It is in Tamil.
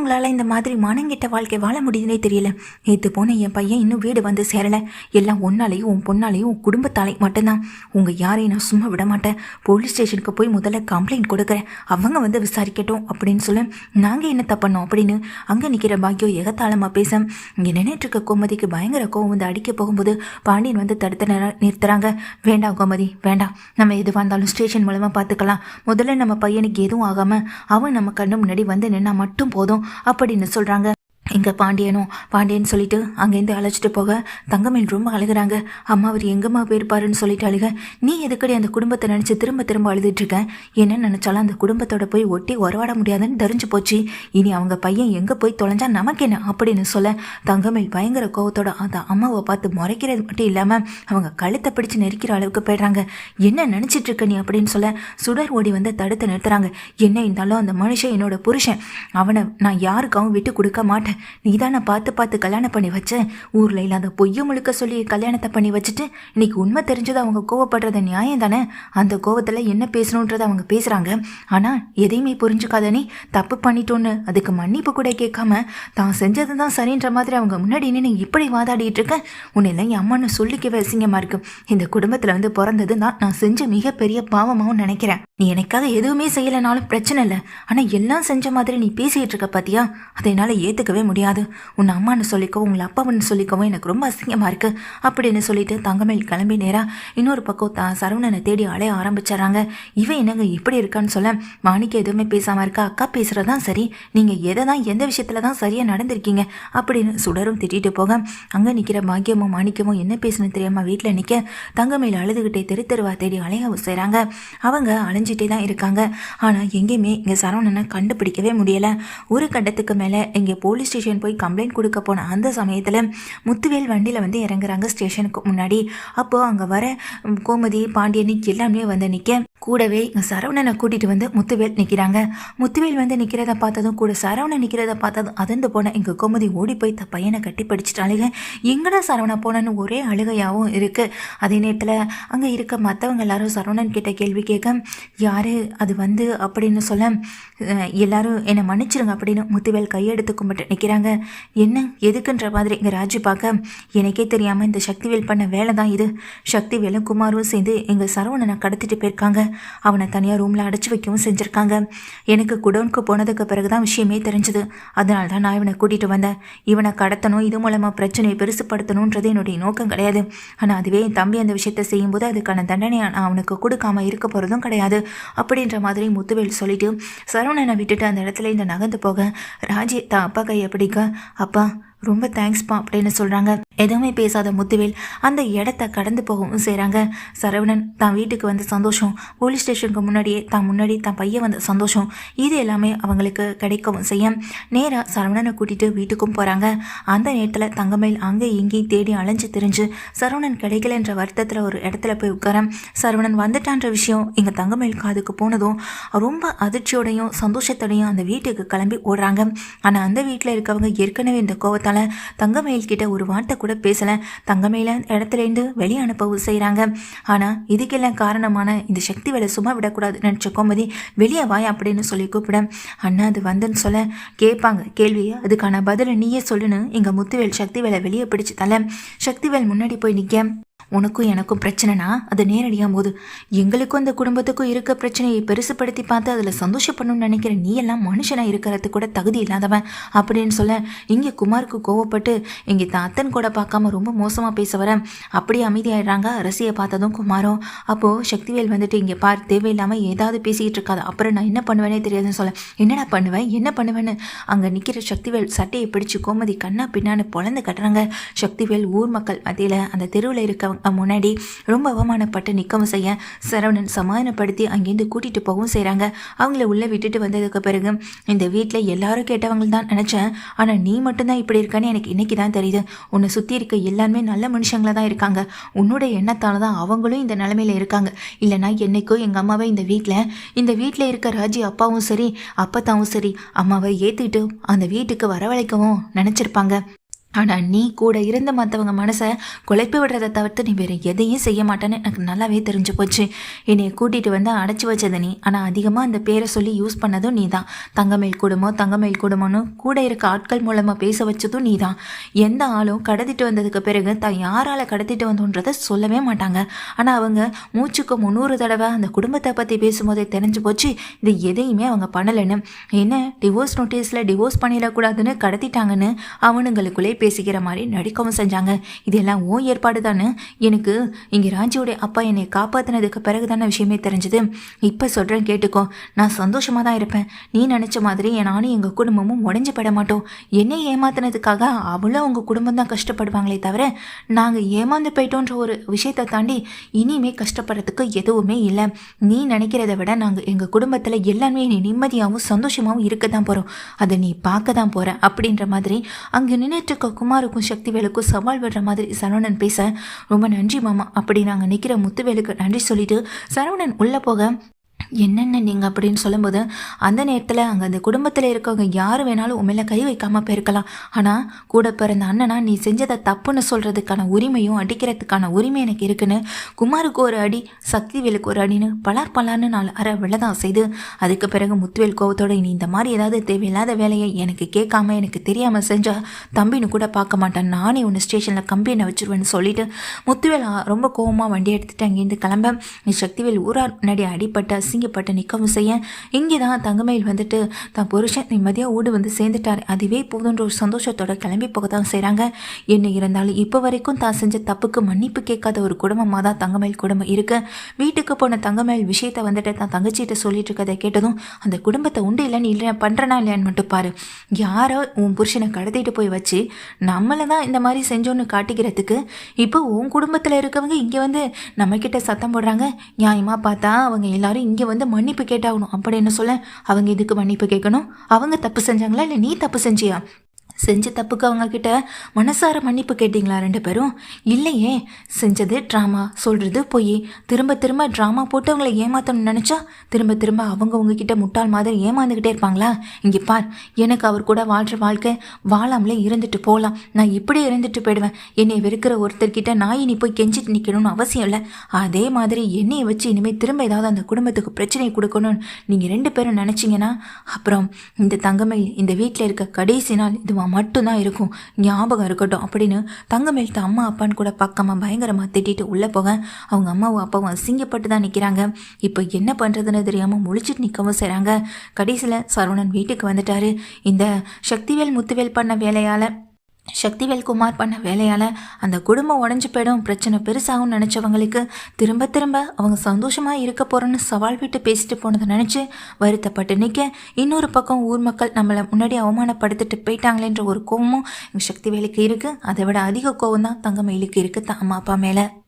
உங்களால் இந்த மாதிரி மனங்கிட்ட வாழ்க்கை வாழ முடியுதுனே தெரியல. நேற்று போன என் பையன் இன்னும் வீடு வந்து சேரலை. எல்லாம் ஒன்னாலையும் உன் பொண்ணாலையும் உன் குடும்பத்தாலே மட்டும்தான். உங்கள் யாரையும் நான் சும்மா விட மாட்டேன். போலீஸ் ஸ்டேஷனுக்கு போய் முதல்ல கம்ப்ளைண்ட் கொடுக்குறேன். அவங்க வந்து விசாரிக்கட்டும் அப்படின்னு சொல்ல. நாங்கள் என்ன தப்பண்ணோம் அப்படின்னு அங்கே நிற்கிற பாக்கியம் எகத்தாளமாக பேச இங்கே நின்றுட்டு இருக்க கோமதிக்கு பயங்கர கோவம் வந்து அடிக்க போகும்போது பாண்டியன் வந்து தடுத்து நிறுத்துறாங்க. வேண்டாம் கோமதி வேண்டாம் நம்ம எதுவாக இருந்தாலும் ஸ்டேஷன் மூலமாக பார்த்துக்கலாம் முதல்ல நம்ம பையனுக்கு எதுவும் ஆகாமல் அவன் நம்ம கண்ணு முன்னாடி வந்து நின்னா மட்டும் போதும். அப்படின்னு சொல்கிறாங்க எங்கள் பாண்டியனும் பாண்டியன் சொல்லிட்டு அங்கேருந்து அழைச்சிட்டு போக தங்கமேல் ரொம்ப அழுகுறாங்க. அம்மா அவர் எங்கம்மா போயிருப்பாருன்னு சொல்லிட்டு அழுக. நீ எதுக்கடி அந்த குடும்பத்தை நினச்சி திரும்ப திரும்ப அழுதுட்டு இருக்க? என்ன நினச்சாலும் அந்த குடும்பத்தோட போய் ஒட்டி உறவாட முடியாதுன்னு தெரிஞ்சு போச்சு. இனி அவங்க பையன் எங்கே போய் தொலைஞ்சா நமக்கு என்ன அப்படின்னு சொல்ல தங்கமேல் பயங்கர கோவத்தோட அந்த அம்மாவை பார்த்து முறைக்கிறது மட்டும் இல்லாமல் அவங்க கழுத்தை பிடிச்சு நெரிக்கிற அளவுக்கு போயிடுறாங்க. என்ன நினச்சிட்டு இருக்க நீ அப்படின்னு சொல்ல சுடர் ஓடி வந்து தடுத்து நிறுத்துறாங்க. என்ன இருந்தாலும் அந்த மனுஷன் என்னோட புருஷன். அவனை நான் யாருக்காகவும் விட்டு கொடுக்க மாட்டேன். நீ தானே பார்த்து பார்த்து கல்யாணம் பண்ணி வச்ச ஊரில் இல்லாத பொய்ய முழுக்க சொல்லி கல்யாணத்தை பண்ணி வச்சுட்டு இன்னைக்கு உண்மை தெரிஞ்சது அவங்க கோவப்படுறது நியாயம் தானே? அந்த கோவத்தில் என்ன பேசணுன்றதை அவங்க பேசுகிறாங்க ஆனால் எதையுமே புரிஞ்சுக்காத நீ தப்பு பண்ணிட்டோன்னு அதுக்கு மன்னிப்பு கூட கேட்காம தான் செஞ்சது தான் சரின்ற மாதிரி அவங்க முன்னாடி நின்று இப்படி வாதாடிட்டு இருக்க? உன்னை எல்லாம் என் அம்மான்னு சொல்லிக்கவே அசிங்கமாக இருக்கு. இந்த குடும்பத்தில் வந்து பிறந்தது தான் நான் செஞ்ச மிகப்பெரிய பாவமாகவும் நினைக்கிறேன். நீ எனக்காக எதுவுமே செய்யலைனாலும் பிரச்சனை இல்லை. ஆனால் எல்லாம் செஞ்ச மாதிரி நீ பேசிகிட்டு இருக்க பாத்தியா? அதை என்னால் ஏற்றுக்கவே முடியாது. உன் அம்மான்னு சொல்லிக்கவும் உங்களை அப்பாவுன்னு சொல்லிக்கவும் எனக்கு ரொம்ப அசிங்கமாக இருக்குது அப்படின்னு சொல்லிட்டு தங்கமேல் கிளம்பி நேராக இன்னொரு பக்கம் தான் சரவணனை தேடி அலைய ஆரம்பிச்சிடறாங்க. இவன் என்னங்க இப்படி இருக்கான்னு சொல்ல மாணிக்க எதுவுமே பேசாமல் இருக்கா? அக்கா பேசுகிறதான் சரி. நீங்கள் எதை தான் எந்த விஷயத்தில் தான் சரியாக நடந்திருக்கீங்க? அப்படின்னு சுடரும் திட்டிட்டு போக அங்கே நிற்கிற பாக்கியமும் மாணிக்கமும் என்ன பேசணும் தெரியாமல் வீட்டில் நிற்க தங்கமேல் அழுதுகிட்டே தெரு தெருவா தேடி அலைய செய்கிறாங்க அவங்க அலைஞ்சிட்டே தான் இருக்காங்க. ஆனால் எங்கேயுமே இங்கே சரவணனை கண்டுபிடிக்கவே முடியலை. ஒரு கட்டத்துக்கு மேலே இங்கே போலீஸ் ஸ்டேஷன் போய் கம்ப்ளைண்ட் கொடுக்க போன அந்த சமயத்தில் முத்துவேல் வண்டியில் வந்து இறங்குறாங்க ஸ்டேஷனுக்கு முன்னாடி. அப்போது அங்கே வர கோமதி பாண்டியனி எல்லாமே வந்து நிற்க கூடவே இங்கே சரவணனை கூட்டிகிட்டு வந்து முத்துவேல் நிற்கிறாங்க முத்துவேல் வந்து நிற்கிறத பார்த்ததும் கூட சரவணன் நிற்கிறத பார்த்ததும் அதிர்ந்து போன எங்கள் கோமதி ஓடி போய் த பையனை கட்டி படிச்சிட்டாளுங்க. எங்கடா சரவணா போனன்னு ஒரே அழுகையாகவும் இருக்குது அதே நேரத்தில் அங்கே இருக்க மற்றவங்க எல்லாரும் சரவணன் கிட்ட கேள்வி கேட்க யார்? அது வந்து? அப்படின்னு சொல்ல எல்லாரும் என்னை மன்னிச்சிருங்க அப்படின்னு முத்துவேல் கையெடுத்து கும்பிட்டு நிற்கிறாங்க என்ன? எதுக்குன்ற மாதிரி இங்கே ராஜு பார்க்க? எனக்கே தெரியாமல் இந்த சக்திவேல் பண்ண வேலை தான் இது. சக்திவேலும் குமாரும் சேர்ந்து எங்கள் சரவணனை கடத்திட்டு போயிருக்காங்க. அவனை தனியாக ரூமில் அடைச்சி வைக்கவும் செஞ்சுருக்காங்க. எனக்கு குடோனுக்கு போனதுக்கு பிறகு தான் விஷயமே தெரிஞ்சது. அதனால தான் நான் இவனை கூட்டிகிட்டு வந்தேன். இவனை கடத்தணும் இது மூலமாக பிரச்சனையை பெருசுப்படுத்தணுன்றது என்னுடைய நோக்கம் கிடையாது. ஆனால் அதுவே என் தம்பி அந்த விஷயத்தை செய்யும்போது அதுக்கான தண்டனையை நான் அவனுக்கு கொடுக்காம இருக்க போகிறதும் கிடையாது. அப்படின்ற மாதிரி முத்துவேல் சொல்லிட்டு சரவணனை விட்டுட்டு அந்த இடத்துல இந்த நகர்ந்து போக ராஜி தான் அப்பா கையை பிடிக்க அப்பா ரொம்ப தேங்க்ஸ்ப்பா அப்படின்னு சொல்கிறாங்க எதுவுமே பேசாத முத்துவேல் அந்த இடத்த கடந்து போகவும் செய்கிறாங்க சரவணன் தான் வீட்டுக்கு வந்த சந்தோஷம். போலீஸ் ஸ்டேஷனுக்கு முன்னாடியே தான் முன்னாடி தான் பையன் வந்த சந்தோஷம். இது எல்லாமே அவங்களுக்கு கிடைக்கவும் செய்ய நேராக சரவணனை கூட்டிகிட்டு வீட்டுக்கும் போகிறாங்க அந்த நேரத்தில் தங்கமேல் அங்கே இங்கேயும் தேடி அலைஞ்சு திரிஞ்சு சரவணன் கிடைக்கலன்ற வருத்தத்தில் ஒரு இடத்துல போய் உட்கார சரவணன் வந்துட்டான்ற விஷயம் இங்கே தங்கமேல் காதுக்கு போனதும் ரொம்ப அதிர்ச்சியோடையும் சந்தோஷத்தோடையும் அந்த வீட்டுக்கு கிளம்பி ஓடுறாங்க. ஆனால் அந்த வீட்டில் இருக்கவங்க ஏற்கனவே இந்த கோவத்தை பார்த்தால தங்கமயில் கிட்ட ஒரு வார்த்தை கூட பேசலை. தங்கமயில இடத்துலேருந்து வெளியே அனுப்பவும் செய்கிறாங்க ஆனால் இதுக்கெல்லாம் காரணமான இந்த சக்தி வேலை சும்மா விடக்கூடாது நினச்ச கோமதி வெளியே வாய் அப்படின்னு சொல்லி கூப்பிட. அண்ணா அது வந்துன்னு சொல்ல. கேட்பாங்க. கேள்வியை அதுக்கான பதிலை நீயே சொல்லுன்னு. எங்கள் முத்துவேல் சக்திவேலை வெளியே பிடிச்சு தலை சக்திவேல் முன்னாடி போய் நிற்க உனக்கும் எனக்கும் பிரச்சனைனா அது நேரடியாக போது எங்களுக்கும் அந்த குடும்பத்துக்கும் இருக்க பிரச்சனையை பெருசுப்படுத்தி பார்த்து அதில் சந்தோஷப்படணும்னு நினைக்கிற நீ எல்லாம் மனுஷனாக இருக்கிறது கூட தகுதி இல்லாதவன் அப்படின்னு சொல்ல இங்கே குமாருக்கு கோவப்பட்டு இங்கே அத்தன் கூட பார்க்காம ரொம்ப மோசமாக பேச வர அப்படியே அமைதியாயிடுறாங்க. அரசியை பார்த்ததும் குமாரும் அப்போது சக்திவேல் வந்துட்டு இங்கே பார் தேவையில்லாமல் ஏதாவது பேசிக்கிட்டு இருக்காது. அப்புறம் நான் என்ன பண்ணுவேனே தெரியாதுன்னு சொல்ல என்னடா பண்ணுவேன் என்ன பண்ணுவேன்னு? அங்கே நிற்கிற சக்திவேல் சட்டையை பிடிச்சு கோமதி கண்ணா பின்னான்னு பொழந்து கட்டுறாங்க. சக்திவேல் ஊர் மக்கள் மத்தியில் அந்த தெருவில் இருக்கவங்க முன்னாடி ரொம்ப அவமானப்பட்டு நிற்கவும் செய்ய சரவணன் சமாதானப்படுத்தி அங்கேருந்து கூட்டிகிட்டு போகவும் செய்கிறாங்க அவங்கள உள்ளே விட்டுட்டு வந்ததுக்கு பிறகு இந்த வீட்டில் எல்லாரும் கேட்டவங்க தான் நினச்சேன். ஆனால் நீ மட்டும்தான் இப்படி இருக்கான்னு எனக்கு இன்னைக்கு தான் தெரியுது. உன்னை சுற்றி இருக்க எல்லாருமே நல்ல மனுஷங்களாக தான் இருக்காங்க. உன்னோட எண்ணத்தால் தான் அவங்களும் இந்த நிலமையில இருக்காங்க. இல்லைனா என்னைக்கோ எங்கள் அம்மாவை இந்த வீட்டில் இந்த வீட்டில் இருக்க ராஜி அப்பாவும் சரி அப்பத்தாவும் சரி அம்மாவை ஏற்றுக்கிட்டு அந்த வீட்டுக்கு வரவழைக்கவும் நினச்சிருப்பாங்க. ஆனால் நீ கூட இருந்த மற்றவங்க மனசை குழப்பி விடுறதை தவிர்த்து நீ வேறு எதையும் செய்ய மாட்டேன்னு எனக்கு நல்லாவே தெரிஞ்சு போச்சு. என்னை கூட்டிகிட்டு வந்து அடைச்சி வச்சது நீ. ஆனால் அதிகமாக அந்த பேரை சொல்லி யூஸ் பண்ணதும் நீ தான். தங்கமேல் குடும்பம் தங்கமேல் குடும்பம்னு கூட இருக்க ஆட்கள் மூலமாக பேச வச்சதும் நீ தான். எந்த ஆளும் கடத்திட்டு வந்ததுக்கு பிறகு தான் யாரால் கடத்திட்டு வந்தோன்றதை சொல்லவே மாட்டாங்க. ஆனால் அவங்க மூச்சுக்கு முந்நூறு தடவை அந்த குடும்பத்தை பற்றி பேசும்போதே தெரிஞ்சு போச்சு இது எதையுமே அவங்க பண்ணலைன்னு. என்ன டிவோர்ஸ் நோட்டீஸில் டிவோர்ஸ் பண்ணிடக்கூடாதுன்னு கடத்திட்டாங்கன்னு அவனுங்களுக்குள்ளே பேசிக்கிற மாதிரி நடிக்கவும் செஞ்சாங்க. இதெல்லாம் ஓ ஏற்பாடு தானே எனக்கு இங்கே ராஞ்சியோடைய அப்பா என்னை காப்பாற்றினதுக்கு பிறகு தானே விஷயமே தெரிஞ்சது. இப்போ சொல்கிறேன் கேட்டுக்கோ. நான் சந்தோஷமாக தான் இருப்பேன். நீ நினச்ச மாதிரி நானும் எங்கள் குடும்பமும் உடஞ்சி பட மாட்டோம். என்னை ஏமாத்தினதுக்காக அவளும் உங்கள் குடும்பம் தான் கஷ்டப்படுவாங்களே தவிர நாங்கள் ஏமாந்து போயிட்டோன்ற ஒரு விஷயத்தை தாண்டி இனிமே கஷ்டப்படுறதுக்கு எதுவுமே இல்லை. நீ நினைக்கிறத விட நாங்கள் எங்கள் குடும்பத்தில் எல்லாமே நீ நிம்மதியாகவும் சந்தோஷமாகவும் இருக்க தான் போகிறோம் அதை நீ பார்க்க தான் போகிற அப்படின்ற மாதிரி அங்கே நின்றுட்டு இருக்க குமாருக்கும் சக்திவேலுக்கும் சவால் விடுற மாதிரி சரவணன் பேச ரொம்ப நன்றி மாமா. அப்படி நாங்கள் நிற்கிற முத்துவேலுக்கு நன்றி சொல்லிட்டு சரவணன் உள்ளே போக என்னென்ன நீங்கள் அப்படின்னு சொல்லும்போது அந்த நேரத்தில் அங்கே அந்த குடும்பத்தில் இருக்கவங்க யார் வேணாலும் உண்மையில கை வைக்காமல் போயிருக்கலாம். ஆனால் கூட பிறந்த அண்ணனா நீ செஞ்சதை தப்புன்னு சொல்கிறதுக்கான உரிமையும் அடிக்கிறதுக்கான உரிமை எனக்கு இருக்குன்னு குமாருக்கு ஒரு அடி சக்திவேலுக்கு ஒரு அடின்னு பலார் பலார்னு நாலு அரை விழதான் செய்து அதுக்கு பிறகு முத்துவேல் கோவத்தோட நீ இந்த மாதிரி ஏதாவது தேவையில்லாத வேலையை எனக்கு கேட்காம எனக்கு தெரியாமல் செஞ்சால் தம்பின்னு கூட பார்க்க மாட்டேன். நானே ஒன்று ஸ்டேஷனில் கம்பெனியை வச்சிருவேன்னு சொல்லிட்டு முத்துவேல் ரொம்ப கோவமாக வண்டி எடுத்துகிட்டு அங்கேருந்து கிளம்ப நீ சக்திவேல் ஊரார் முன்னாடி அடிப்பட்ட அசிங்கப்பட்டு நிற்கவும் செய்ய இங்கே தான் தங்கமயில் வந்துட்டு தான் புருஷன் நிம்மதியாக ஊடு வந்து சேர்ந்துட்டார். அதுவே போதுன்ற ஒரு சந்தோஷத்தோட கிளம்பி போக தான் செய்கிறாங்க என்ன இருந்தாலும் இப்போ வரைக்கும் தான் செஞ்ச தப்புக்கு மன்னிப்பு கேட்காத ஒரு குடும்பமாக தான் தங்கமயில் குடும்பம் இருக்குது வீட்டுக்கு போன தங்கமயில் விஷயத்தை வந்துட்டு தான் தங்கச்சிகிட்ட சொல்லிட்டு இருக்கதை கேட்டதும் அந்த குடும்பத்தை உண்டு இல்லைன்னு இல்லை பண்ணுறனா இல்லையான்னு மட்டும் பாரு. யாரோ உன் புருஷனை கடத்திட்டு போய் வச்சு நம்மளை தான் இந்த மாதிரி செஞ்சோன்னு காட்டிக்கிறதுக்கு இப்போ உன் குடும்பத்தில் இருக்கவங்க இங்கே வந்து நம்மக்கிட்ட சத்தம் போடுறாங்க. நியாயமாக பார்த்தா அவங்க எல்லாரும் இங்கே வந்து மன்னிப்பு கேட்டாகணும். அப்படின்னு சொல்ல? அவங்க இதுக்கு மன்னிப்பு கேட்கணும்? அவங்க தப்பு செஞ்சாங்களா? இல்லை நீ தப்பு செஞ்சியா? செஞ்ச தப்புக்கு அவங்க கிட்ட மனசார மன்னிப்பு கேட்டிங்களா ரெண்டு பேரும்? இல்லையே. செஞ்சது ட்ராமா சொல்கிறது பொய். திரும்ப திரும்ப ட்ராமா போட்டு அவங்கள ஏமாத்தணும்னு நினச்சா திரும்ப திரும்ப அவங்க உங்ககிட்ட முட்டாள் மாதிரி ஏமாந்துக்கிட்டே இருப்பாங்களா? இங்கே பார். எனக்கு அவர் கூட வாழ்கிற வாழ்க்கை வாழாமலே இருந்துட்டு போகலாம் நான் இப்படி இருந்துட்டு போயிடுவேன். என்னை வெறுக்கிற ஒருத்தர்கிட்ட நான் இனி போய் கெஞ்சிட்டு நிற்கணும்னு அவசியம் இல்லை. அதே மாதிரி என்னையை வச்சு இனிமேல் திரும்ப ஏதாவது அந்த குடும்பத்துக்கு பிரச்சனை கொடுக்கணும்னு நீங்கள் ரெண்டு பேரும் நினச்சிங்கன்னா அப்புறம் இந்த தங்கமயில் இந்த வீட்டில் இருக்க கடைசி நாள் இதுவாம் மட்டும்தான் இருக்கும். ஞாபகம் இருக்கட்டும். அப்படின்னு தங்கமயில் தான் அம்மா அப்பான்னு கூட பக்கமாக பயங்கரமாக திட்டிட்டு உள்ளே போக அவங்க அம்மாவும் அப்பாவும் அசிங்கப்பட்டு தான் நிற்கிறாங்க இப்போ என்ன பண்ணுறதுன்னு தெரியாமல் முழிச்சிட்டு நிற்கவும் செய்கிறாங்க கடைசியில் சரவணன் வீட்டுக்கு வந்துட்டாரு. இந்த சக்திவேல் முத்துவேல் பண்ண வேலையால் சக்திவேல் குமார் பண்ண வேலையால் அந்த குடும்பம் உடஞ்சி போயிடும் பிரச்சனை பெருசாகும்னு நினச்சவங்களுக்கு திரும்ப திரும்ப அவங்க சந்தோஷமாக இருக்க போகிறோன்னு சவால் விட்டு பேசிட்டு போனதை நினச்சி வருத்தப்பட்டு நிற்க இன்னொரு பக்கம் ஊர் மக்கள் நம்மளை முன்னாடி அவமானப்படுத்திட்டு போயிட்டாங்களேன்ற ஒரு கோவமும் எங்கள் சக்திவேலுக்கு இருக்குது அதை விட அதிக கோவம் தான் தங்கமயிலுக்கு இருக்குது அம்மா அப்பா மேலே.